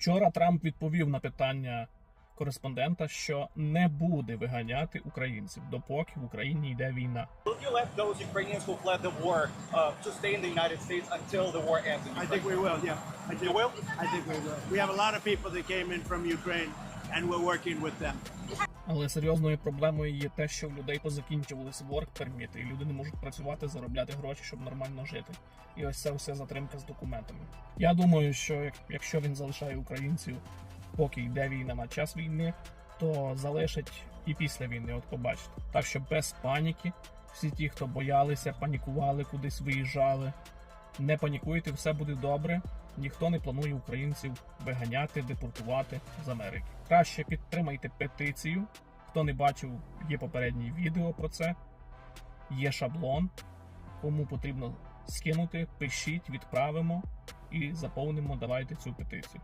Вчора Трамп відповів на питання кореспондента, що не буде виганяти українців, допоки в Україні йде війна. Uh, I think we will. Yeah, I think You will? I think we will. We have a lot of people that came in from Ukraine, and we're working with them. Але серйозною проблемою є те, що в людей позакінчувалися work permit, і люди не можуть працювати, заробляти гроші, щоб нормально жити. І ось це все затримка з документами. Я думаю, що якщо він залишає українців, поки йде війна на час війни, то залишить і після війни, от побачите. Так що без паніки, всі ті, хто боялися, панікували, кудись виїжджали, не панікуйте, все буде добре. Ніхто не планує українців виганяти, депортувати з Америки. Краще підтримайте петицію. Хто не бачив, є попереднє відео про це. Є шаблон. Кому потрібно скинути, пишіть, відправимо і заповнимо. Давайте цю петицію.